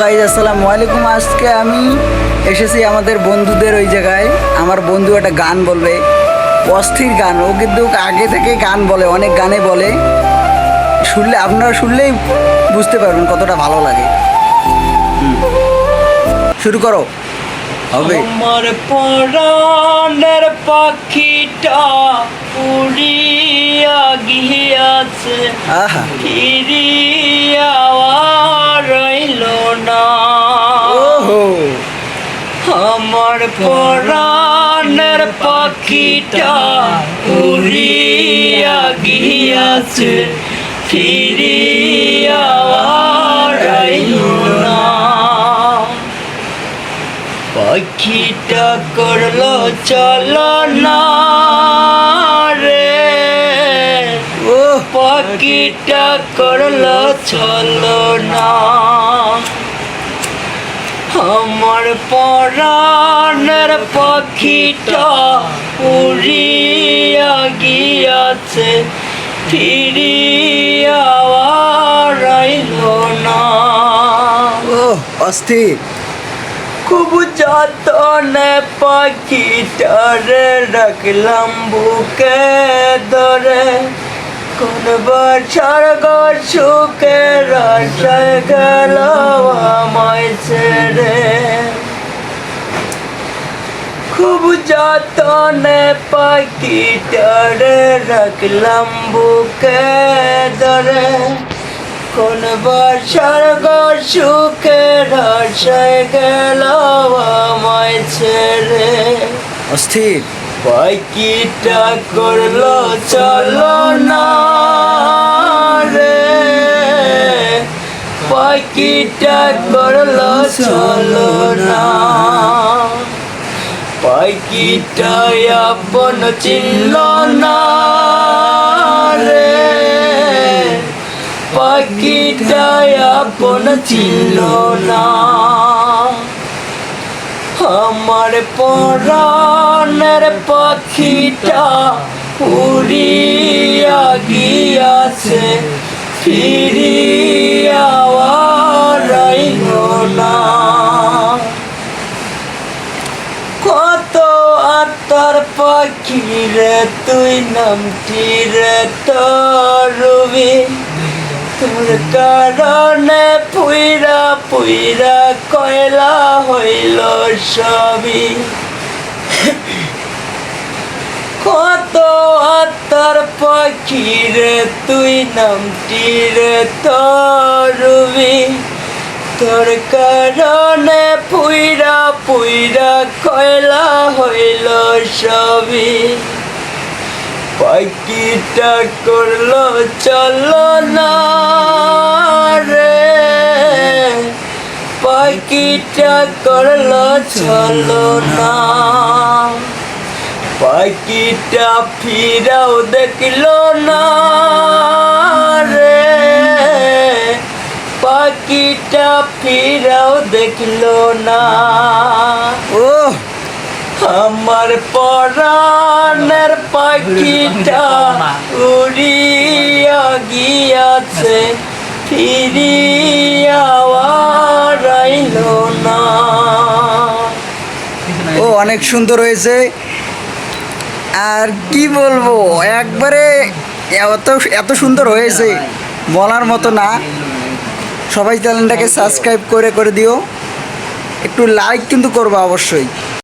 Guys আসসালামু আলাইকুম। আজকে আমি এসেছি আমাদের বন্ধুদের ওই জায়গায়। আমার বন্ধু একটা গান বলবে। অস্থির গান। ও কিন্তু আগে থেকে গান বলে অনেক গানে বলে। শুনলে আপনারা শুনলেই বুঝতে পারবেন কতটা ভালো লাগে। শুরু করো। হবে। আমার পরাণের পাখিটা উড়িয়া গিয়াছে। আহা। ফিরিয়া আমার পরাণের পাখিটা উড়িয়া গিয়াছে ফিরিয়া না। পাখিটা করল চলো রে। ও পাখিটা করল চলো না আমার পরাণের পাখিটা উড়িয়া গিয়াছে ফিরিয়া রইল না। ও অস্থির। খুব যতনে পাখিটারে রাখলাম বুকে ধরে। কোন বছর গো সুখে গেল আমায় ছেড়ে? খুব যতনে পাখিটারে রাখলাম বুকে ধরে। কোন বছর গো সুখে রসায় গেল আমায় ছেড়ে? অস্থির। পাখিটা করল চলো না পাখিটা করল চলো না। পাখিটা আপন চিনল না রে। পাখিটা আপন চিনল না। আমার পরাণের পাখিটা উড়িয়া গিয়াছে, ফিরিয়া না। কত আত্মার পাখি রে, তুই নামটি রে তরবি তোর কারণে পুইরা পুইরা কয়লা হইল সবই। কত আত্মার পাখি রে, তুই নামটি রে তরবি তোর কারণে পুইরা পুইরা কয়লা হইল সবই। পাখিটা করল চলো না রে। পাখিটা করল চলো না। পাখিটা ফিরাও দেখল না। পাখিটা ফিরাও দেখল না। ও আমার পরাণের পাখিটা উড়িয়া গিয়াছে ফিরিয়া না। ও অনেক সুন্দর হয়েছে। আর কি বলব একবারে এত এত সুন্দর হয়েছে বলার মতো না। সবাই চ্যানেলটাকে সাবস্ক্রাইব করে করে দিও। একটু লাইক কিন্তু করবা অবশ্যই।